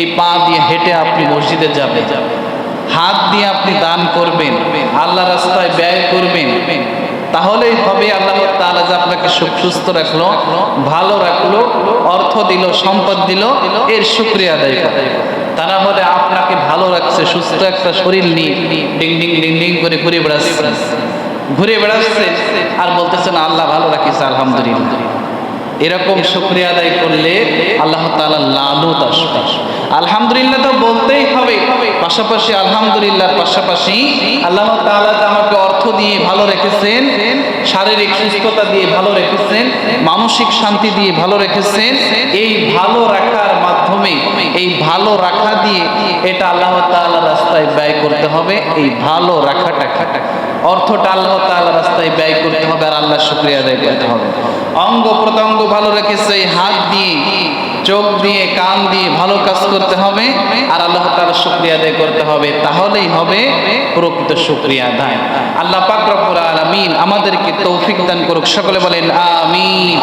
এই পা দিয়ে হেঁটে আপনি মসজিদে যাবে হাত দিয়ে আপনি দান করবেন, আল্লাহ রাস্তায় ব্যয় করবেন, তাহলেই হবে আল্লাহ তাআলা যে আপনাকে সুস্থ রাখল, ভালো রাখল, অর্থ দিল, সম্পদ দিল, এর শুক্রিয়া আদায় করে। তা না হলে আপনাকে ভালো রাখছে, সুস্থ একটা শরীর নিয়ে ডিং ডিং ডিং ডিং করে ঘুরে বেড়াচ্ছে। ঘুরে বেড়াচ্ছে আর বলতেছেন আল্লাহ ভালো রাখিছে আলহামদুলিল্লাহ। এরকম শুক্রিয়া আদায় করলে আল্লাহ তাআলা লানত আসবে। আলহামদুলিল্লাহ তো বলতেই হবে। পাশাপাশি আলহামদুলিল্লাহর পাশাপাশি আল্লাহ তাআলা আমাকে অর্থ দিয়ে ভালো রেখেছেন, শারীরিক সুস্থতা দিয়ে ভালো রেখেছেন, মানসিক শান্তি দিয়ে ভালো রেখেছেন। এই ভালো রাখার মাধ্যমে, এই ভালো রাখা দিয়ে এটা আল্লাহ তাআলা রাস্তায় ব্যয় করতে হবে। এই ভালো রাখাটা অর্থটা আল্লাহ তাআলা রাস্তায় ব্যয় করতে হবে আর আল্লাহ শুক্রিয়া আদায় করতে হবে। অঙ্গ প্রত্যঙ্গ ভালো রেখেছে হাত দিয়ে চোখ দিয়ে, কান দিয়ে ভালো কাজ করতে হবে আর আল্লাহ তার শুক্রিয়া আদায় করতে হবে। তাহলেই হবে প্রকৃত শুক্রিয়া আদায়। আল্লাহ পাক রব্বুল আমাদেরকে তৌফিক দান করুক। সকলে বলেন, আমিন।